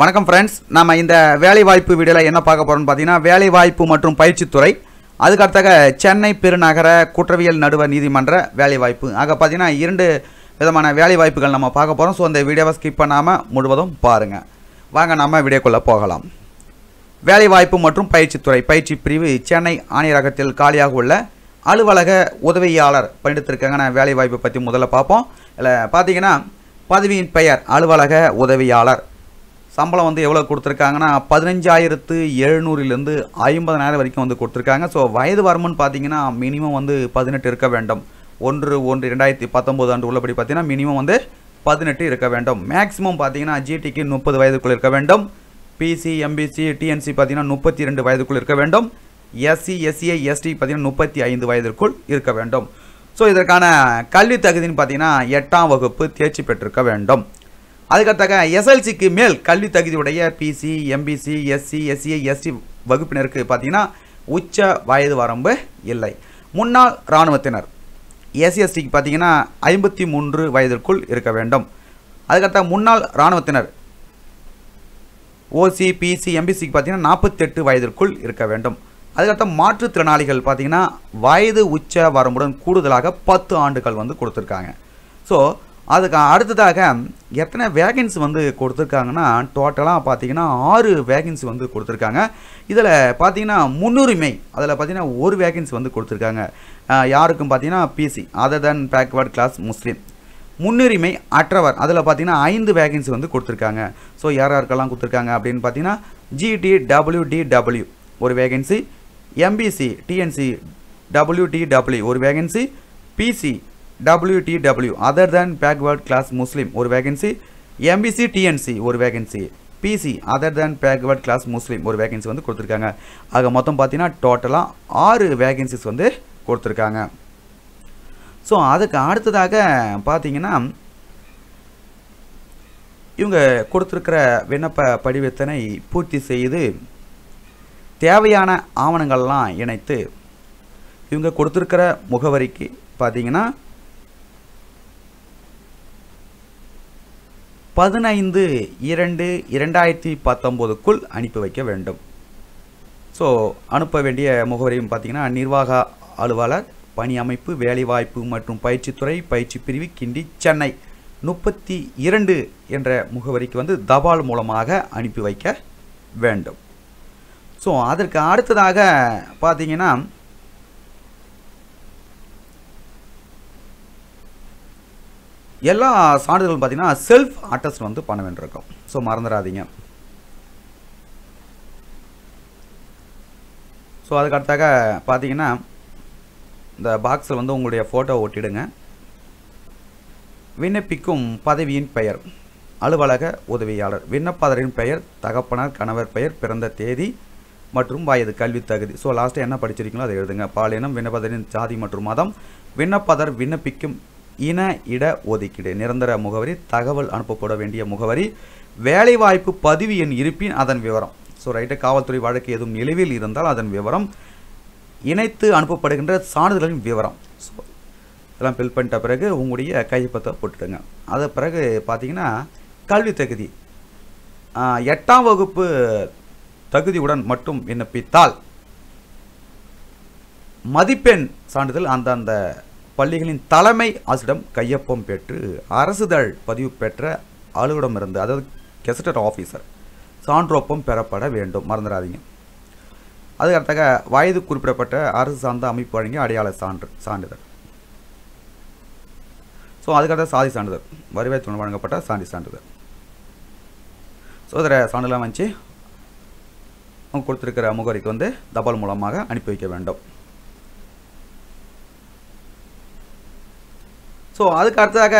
வணக்கம் ஃப்ரெண்ட்ஸ் நம்ம இந்த வேலைவாய்ப்பு வீடியோவில் என்ன பார்க்க போகிறோம்னு பார்த்தீங்கன்னா வேலைவாய்ப்பு மற்றும் பயிற்சித்துறை அதுக்கடுத்தாக சென்னை பெருநகர குற்றவியல் நடுவர் நீதிமன்ற வேலைவாய்ப்பு. ஆக பார்த்தீங்கன்னா இரண்டு விதமான வேலைவாய்ப்புகள் நம்ம பார்க்க போகிறோம் ஸோ அந்த வீடியோவை ஸ்கிப் பண்ணாமல் முழுவதும் பாருங்கள் வாங்க நம்ம வீடியோக்குள்ளே போகலாம். வேலைவாய்ப்பு மற்றும் பயிற்சித்துறை பயிற்சி பிரிவு சென்னை ஆணையரகத்தில் காலியாக உள்ள அலுவலக உதவியாளர் பணியிடத்திற்கான வேலைவாய்ப்பை பற்றி முதல்ல பார்ப்போம். இல்லை பார்த்தீங்கன்னா பதவியின் பெயர் அலுவலக உதவியாளர். சம்பளம் வந்து எவ்வளோ கொடுத்துருக்காங்கன்னா பதினஞ்சாயிரத்து எழுநூறுலேருந்து ஐம்பதனாயிரம் வரைக்கும் வந்து கொடுத்துருக்காங்க. ஸோ வயது வரம்புன்னு பார்த்தீங்கன்னா மினிமம் வந்து பதினெட்டு இருக்க வேண்டும். ஒன்று ஒன்று ரெண்டாயிரத்தி பத்தொம்போது ஆண்டு உள்ளபடி பார்த்தீங்கன்னா மினிமம் வந்து பதினெட்டு இருக்க வேண்டும். மேக்ஸிமம் பார்த்தீங்கன்னா ஜிடிக்கு முப்பது வயதுக்குள் இருக்க வேண்டும். பிசி எம்பிசி டிஎன்சி பார்த்தீங்கன்னா முப்பத்தி ரெண்டு வயதுக்குள் இருக்க வேண்டும். எஸ்சி எஸ்சிஐ எஸ்டி பார்த்தீங்கன்னா முப்பத்தி ஐந்து வயதிற்குள் இருக்க வேண்டும். ஸோ இதற்கான கல்வி தகுதின்னு பார்த்தீங்கன்னா எட்டாம் வகுப்பு தேர்ச்சி பெற்றிருக்க வேண்டும். அதுக்கடுத்தாக்க எஸ்எல்சிக்கு மேல் கல்வி தகுதியுடைய BC MBC SC SCI ST வகுப்பினருக்கு பார்த்தீங்கன்னா உச்ச வயது வரம்பு இல்லை. முன்னாள் இராணுவத்தினர் எஸ்சிஎஸ்டிக்கு பார்த்தீங்கன்னா ஐம்பத்தி மூன்று வயதிற்குள் இருக்க வேண்டும். அதுக்கடுத்த முன்னாள் இராணுவத்தினர் ஓசி பிசி எம்பிசிக்கு பார்த்தீங்கன்னா நாற்பத்தெட்டு வயதிற்குள் இருக்க வேண்டும். அதுக்கடுத்த மாற்றுத்திறனாளிகள் பார்த்தீங்கன்னா வயது உச்ச வரம்புடன் கூடுதலாக பத்து ஆண்டுகள் வந்து கொடுத்துருக்காங்க. ஸோ அதுக்கு அடுத்ததாக எத்தனை வேகன்சி வந்து கொடுத்துருக்காங்கன்னா டோட்டலாக பார்த்தீங்கன்னா ஆறு வேகன்சி வந்து கொடுத்துருக்காங்க. இதில் பார்த்தீங்கன்னா முன்னுரிமை அதில் பார்த்தீங்கன்னா ஒரு வேகன்சி வந்து கொடுத்துருக்காங்க. யாருக்கும் பார்த்தீங்கன்னா BC other than backward class Muslim முன்னுரிமை அற்றவர் அதில் பார்த்தீங்கன்னா ஐந்து வேகன்சி வந்து கொடுத்துருக்காங்க. ஸோ யார் யாருக்கெல்லாம் கொடுத்துருக்காங்க அப்படின்னு பார்த்தீங்கன்னா ஜிடி டபிள்யூடிடபிள்யூ ஒரு வேகன்சி எம்பிசி டிஎன்சி டபிள்யூடிடபிள்யூ ஒரு vacancy BC WTW other than backward class Muslim ஒரு vacancy. எம்பிசி டிஎன்சி ஒரு vacancy BC other than backward class Muslim ஒரு வேகன்சி வந்து கொடுத்துருக்காங்க. ஆக மொத்தம் பார்த்தீங்கன்னா டோட்டலாக ஆறு வேகன்சிஸ் வந்து கொடுத்துருக்காங்க. ஸோ அதுக்கு அடுத்ததாக பார்த்தீங்கன்னா இவங்க கொடுத்துருக்கிற விண்ணப்ப படிவத்தினை பூர்த்தி செய்து தேவையான ஆவணங்கள்லாம் இணைத்து இவங்க கொடுத்துருக்கிற முகவரிக்கு பார்த்தீங்கன்னா பதினைந்து இரண்டு இரண்டாயிரத்தி பத்தொம்போதுக்குள் அனுப்பி வைக்க வேண்டும். ஸோ அனுப்ப வேண்டிய முகவரியும் பார்த்தீங்கன்னா நிர்வாக அலுவலர் பணி அமைப்பு வேலைவாய்ப்பு மற்றும் பயிற்சித்துறை பயிற்சி பிரிவு கிண்டி சென்னை. முப்பத்தி இரண்டு என்ற முகவரிக்கு வந்து தபால் மூலமாக அனுப்பி வைக்க வேண்டும். ஸோ அதற்கு அடுத்ததாக பார்த்தீங்கன்னா எல்லா சான்றிதழும் பார்த்தீங்கன்னா செல்ஃப் அட்டஸ்ட் வந்து பண்ண வேண்டியிருக்கும். ஸோ மறந்துடாதீங்க ஸோ அதுக்கு அடுத்தாக பார்த்தீங்கன்னா இந்த பாக்ஸில் வந்து உங்களுடைய ஃபோட்டோ ஒட்டிடுங்க. விண்ணப்பிக்கும் பதவியின் பெயர் அலுவலக உதவியாளர். விண்ணப்பதரின் பெயர் தகப்பனார் கணவர் பெயர் பிறந்த தேதி மற்றும் வயது கல்வி தகுதி. ஸோ லாஸ்ட்டு என்ன படிச்சிருக்கீங்களோ அதை எழுதுங்க. பாலினம் விண்ணப்பதரின் ஜாதி மற்றும் மதம். விண்ணப்பதர் விண்ணப்பிக்கும் இன இட ஒதுக்கீடு. நிரந்தர முகவரி தகவல் அனுப்பப்பட வேண்டிய முகவரி வேலைவாய்ப்பு பதிவு எண் இருப்பின் அதன் விவரம். ஸோ ரைட்டு காவல்துறை வழக்கு எதுவும் நிலவில் இருந்தால் அதன் விவரம் இணைத்து அனுப்பப்படுகின்ற சான்றிதழின் விவரம். ஸோ இதெல்லாம் ஃபில் பண்ணிட்ட பிறகு உங்களுடைய கையொப்பத்தை போட்டுடுங்க அது பிறகு பார்த்தீங்கன்னா கல்வி தகுதி. எட்டாம் வகுப்பு தகுதியுடன் மட்டும் விண்ணப்பித்தால் மதிப்பெண் சான்றிதழ் அந்தந்த பள்ளிகளின் தலைமை ஆசிரியிடம் கையொப்பம் பெற்று அரசுதழ் பதிவு பெற்ற அலுவலமிருந்து அதாவது கெசட்டட் ஆஃபீஸர் சான்றொப்பம் பெறப்பட வேண்டும். மறந்துடாதீங்க. அதுக்கடுத்தாக வயது குறிப்பிடப்பட்ட அரசு சார்ந்த அமைப்பு வழங்கிய அடையாள சான்று சான்றிதழ். ஸோ அதுக்கடுத்த சாதி சான்றிதழ் வருவாய்த்துறை வழங்கப்பட்ட சாதி சான்றிதழ். ஸோ இதில் சான்றிதழ் வச்சு அவங்க கொடுத்துருக்கிற முகவரிக்கு வந்து தபால் மூலமாக அனுப்பி வைக்க வேண்டும். ஸோ அதுக்கு அடுத்ததாக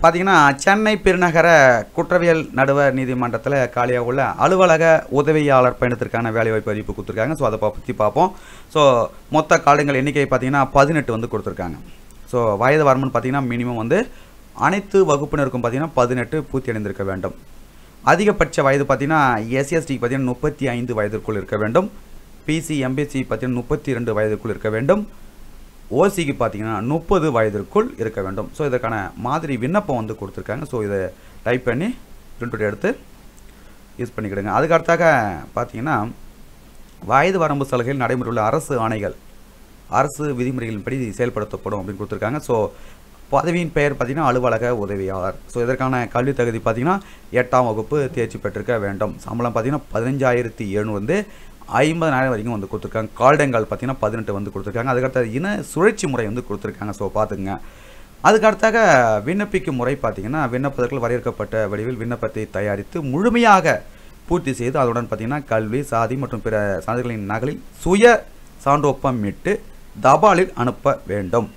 பார்த்தீங்கன்னா சென்னை பெருநகர குற்றவியல் நடுவர் நீதிமன்றத்தில் காலியாக உள்ள அலுவலக உதவியாளர் பயணத்திற்கான வேலைவாய்ப்பு அறிவிப்பு கொடுத்துருக்காங்க. ஸோ அதை பற்றி பார்ப்போம். ஸோ மொத்த காலங்கள் எண்ணிக்கை பார்த்தீங்கன்னா பதினெட்டு வந்து கொடுத்துருக்காங்க. ஸோ வயது வரம்புன்னு பார்த்தீங்கன்னா மினிமம் வந்து அனைத்து வகுப்பினருக்கும் பார்த்தீங்கன்னா பதினெட்டு பூர்த்தி அடைந்திருக்க வேண்டும். அதிகபட்ச வயது பார்த்தீங்கன்னா எஸ்சிஎஸ்டிக்கு பார்த்தீங்கன்னா முப்பத்தி ஐந்து வயதிற்குள் இருக்க வேண்டும். பிசி எம்பிசி பார்த்தீங்கன்னா முப்பத்தி ரெண்டு வயதுக்குள் இருக்க வேண்டும். ஓசிக்கு பார்த்தீங்கன்னா முப்பது வயதிற்குள் இருக்க வேண்டும். ஸோ இதற்கான மாதிரி விண்ணப்பம் வந்து கொடுத்துருக்காங்க. ஸோ இதை டைப் பண்ணி பிரிண்ட் எடுத்து யூஸ் பண்ணிக்கிடுங்க. அதுக்கு அடுத்தாக பார்த்தீங்கன்னா வயது வரம்பு சலுகையில் நடைமுறையுள்ள அரசு ஆணைகள் அரசு விதிமுறைகளின்படி செயல்படுத்தப்படும் அப்படின்னு கொடுத்துருக்காங்க. ஸோ பதவியின் பெயர் பார்த்தீங்கன்னா அலுவலக உதவியாளர். ஸோ இதற்கான கல்வி தகுதி பார்த்தீங்கன்னா எட்டாம் வகுப்பு தேர்ச்சி பெற்றிருக்க வேண்டும். சம்பளம் பார்த்தீங்கன்னா பதினஞ்சாயிரத்தி எழுநூறு வந்து ஐம்பதனாயிரம் வரைக்கும் வந்து கொடுத்துருக்காங்க. கால்டெங்கால் பார்த்தீங்கன்னா பதினெட்டு வந்து கொடுத்துருக்காங்க. அதுக்கடுத்து இன சுழற்சி முறை வந்து கொடுத்துருக்காங்க. ஸோ பார்த்துங்க அதுக்கு அடுத்தாக விண்ணப்பிக்கும் முறை பார்த்தீங்கன்னா விண்ணப்பதற்குள் வரையறுக்கப்பட்ட வடிவில் விண்ணப்பத்தை தயாரித்து முழுமையாக பூர்த்தி செய்து அதனுடன் பார்த்தீங்கன்னா கல்வி சாதி மற்றும் பிற சான்றிதழ்களின் நகலில் சுய சான்றொப்பமிட்டு தபாலில் அனுப்ப வேண்டும்.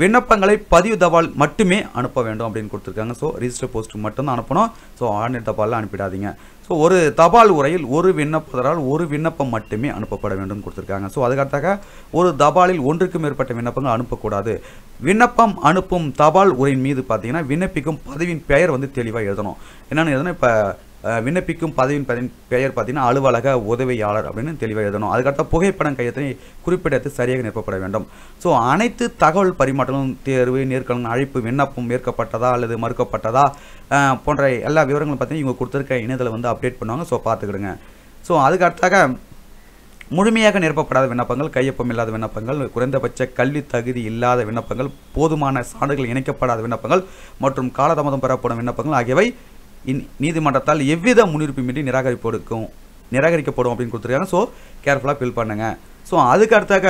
விண்ணப்பங்களை பதிவு தபால் மட்டுமே அனுப்ப வேண்டும் அப்படின்னு கொடுத்துருக்காங்க. ஸோ ரிஜிஸ்டர் போஸ்ட் மட்டும்தான் அனுப்பணும். ஸோ ஆன்லைன் தபாலில் அனுப்பிடாதீங்க. ஸோ ஒரு தபால் உரையில் ஒரு விண்ணப்பதால் ஒரு விண்ணப்பம் மட்டுமே அனுப்பப்பட வேண்டும் கொடுத்துருக்காங்க. ஸோ அதுக்கடுத்தாக ஒரு தபாலில் ஒன்றுக்கு மேற்பட்ட விண்ணப்பங்கள் அனுப்பக்கூடாது. விண்ணப்பம் அனுப்பும் தபால் உரையின் மீது பார்த்தீங்கன்னா விண்ணப்பிக்கும் பதவியின் பெயர் வந்து தெளிவாக எழுதணும். என்னென்னு எழுதணும்? இப்போ விண்ணப்பிக்கும் பதவியின் பதவியின் பெயர் பார்த்தீங்கன்னா அலுவலக உதவியாளர் அப்படின்னு தெளிவாக எழுதணும். அதுக்கடுத்த புகைப்படம் கையத்தினை குறிப்பிடத்து சரியாக நிரப்பப்பட வேண்டும். ஸோ அனைத்து தகவல் பரிமாற்றங்களும் தேர்வு நேர்காணல் அழைப்பு விண்ணப்பம் ஏற்கப்பட்டதா அல்லது மறுக்கப்பட்டதா போன்ற எல்லா விவரங்களும் பார்த்தீங்கன்னா இவங்க கொடுத்துருக்க இணையதளம் வந்து அப்டேட் பண்ணுவாங்க. ஸோ பார்த்துக்கிடுங்க. ஸோ அதுக்கடுத்தாக முழுமையாக நிரப்பப்படாத விண்ணப்பங்கள் கையொப்பம் இல்லாத விண்ணப்பங்கள் குறைந்தபட்ச கல்வி தகுதி இல்லாத விண்ணப்பங்கள் போதுமான சான்றுகள் இணைக்கப்படாத விண்ணப்பங்கள் மற்றும் காலதாமதம் பெறப்படும் விண்ணப்பங்கள் ஆகியவை நீதிமன்றத்தால் எவ்வித முன்னுரிமையின்றி நிராகரிப்பிருக்கும் நிராகரிக்கப்படும் அப்படின்னு கொடுத்துருக்காங்க. ஸோ கேர்ஃபுல்லாக ஃபில் பண்ணுங்க. ஸோ அதுக்கு அடுத்தாக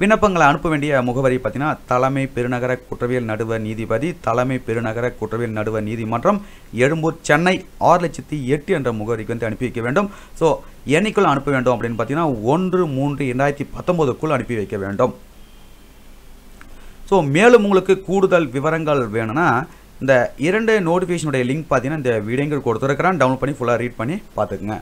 விண்ணப்பங்களை அனுப்ப வேண்டிய முகவரி பார்த்தீங்கன்னா தலைமை பெருநகர குற்றவியல் நடுவ நீதிபதி தலைமை பெருநகர குற்றவியல் நடுவ நீதிமன்றம் எழும்பூர் சென்னை ஆறு லட்சத்தி எட்டு என்ற முகவரிக்கு வந்து அனுப்பி வைக்க வேண்டும். ஸோ என்னைக்குள் அனுப்ப வேண்டும் அப்படின்னு பார்த்தீங்கன்னா ஒன்று மூன்று இரண்டாயிரத்தி பத்தொம்போதுக்குள் அனுப்பி வைக்க வேண்டும். ஸோ மேலும் உங்களுக்கு கூடுதல் விவரங்கள் வேணும்னா இந்த இரண்டு நோட்டிஃபிகேஷனுடைய லிங்க் பார்த்தீங்கன்னா இந்த வீடியோங்கள் கொடுத்துருக்கிறேன். டவுன்லோட் பண்ணி ஃபுல்லாக ரீட் பண்ணி பார்த்துக்குங்க.